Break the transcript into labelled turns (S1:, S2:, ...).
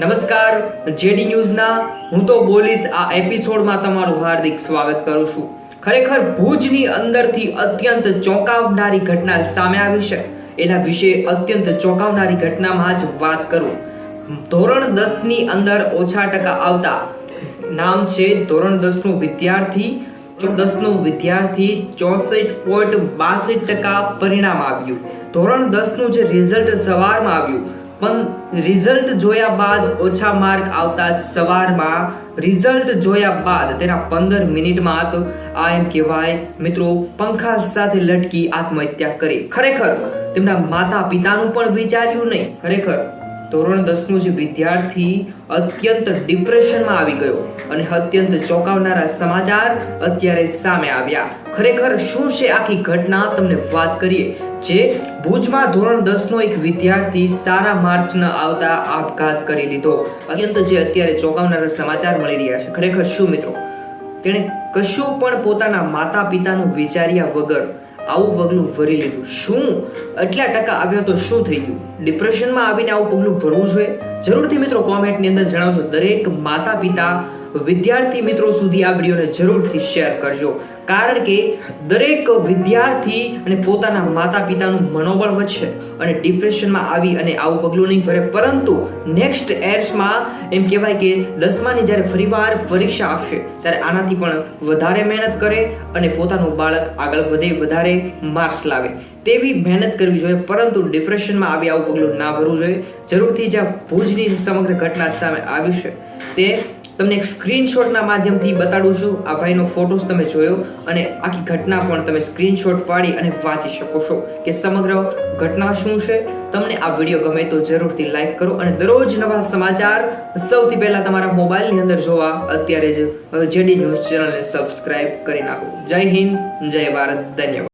S1: નમસ્કાર, જેડી ન્યૂઝના હું તો બોલીશ આ એપિસોડમાં તમારું હાર્દિક સ્વાગત કરું છું. ખરેખર ભુજની અંદરથી અત્યંત ચોંકાવનારી ઘટના સામે આવી છે. એના વિશે અત્યંત ચોંકાવનારી ઘટનામાં જ વાત કરું. ધોરણ દસની અંદર ઓછા ટકા આવતા. નામ છે ધોરણ દસનું વિદ્યાર્થી. દસનો વિદ્યાર્થી ચોસઠ પોઈન્ટ બાસઠ ટકા પરિણામ આવ્યું. ધોરણ દસનું જે રિઝલ્ટ સવારમાં આવ્યું પણ રિઝલ્ટ જોયા બાદ ઓછા માર્ક આવતા સવારમાં રિઝલ્ટ જોયા બાદ તેના પંદર મિનિટમાં તો આ એમ કહેવાય, મિત્રો, પંખા સાથે લટકી આત્મહત્યા કરી. ખરેખર, તેમના માતા પિતાનું પણ વિચાર્યું નહીં. ખરેખર ધોરણ દસનો જે વિદ્યાર્થી અત્યંત ડિપ્રેશનમાં આવી ગયો અને અત્યંત ચોંકાવનારા સમાચાર અત્યારે સામે આવ્યા. ખરેખર શું છે આખી ઘટના? તમને વાત કરીએ. જે ભુજમાં ધોરણ દસનો એક વિદ્યાર્થી સારા માર્ક ન આવતા આપઘાત કરી લીધો. અત્યંત જે અત્યારે ચોંકાવનારા સમાચાર મળી રહ્યા છે. ખરેખર શું મિત્રો? તેણે કશું પણ પોતાના માતા પિતાનું વિચાર્યા વગર આવું પગલું ભરી લીધું. શું? એટલા ટકા આવ્યો તો શું થઈ ગયું? ડિપ્રેશનમાં આવીને આવું પગલું ભરવું જોઈએ? જરૂરથી મિત્રો કોમેન્ટની અંદર જણાવજો. દરેક માતા પિતા વિદ્યાર્થી મિત્રો સુધી આ વિડીયોને જરૂરથી શેર કરજો. કારણ કે દરેક વિદ્યાર્થી અને પોતાના માતા પિતાનું મનોબળ વધશે અને ડિપ્રેશનમાં આવી અને આવું પગલું નહીં ભરે પરંતુ નેક્સ્ટ એર્સમાં એમ કહેવાય કે દસમાની જ્યારે ફરીવાર પરીક્ષા આપશે, ત્યારે આનાથી પણ વધારે મહેનત કરે અને પોતાનું બાળક આગળ વધે, વધારે માર્ક્સ લાવે. તેવી મહેનત કરવી જોઈએ, પરંતુ ડિપ્રેશનમાં આવી આવું પગલું ના ભરવું જોઈએ. જરૂરથી જ્યાં ભુજની સમગ્ર ઘટના સામે આવી છે. તે તમને એક સ્ક્રીનશોટના માધ્યમથી બતાડું છું. આ ભાઈનો ફોટોસ તમે જોયો અને આખી ઘટના પણ તમે સ્ક્રીનશોટ પાડી અને વાંચી શકો છો કે સમગ્ર ઘટના શું છે. તમને આ વીડિયો ગમે તો જરૂરથી લાઈક કરો અને દરરોજ નવા સમાચાર સૌથી પહેલા તમારા મોબાઈલની અંદર જોવા અત્યારે જ જેડી ન્યૂઝ ચેનલને સબસ્ક્રાઈબ કરી નાખો. જય હિન્દ, જય ભારત, ધન્યવાદ.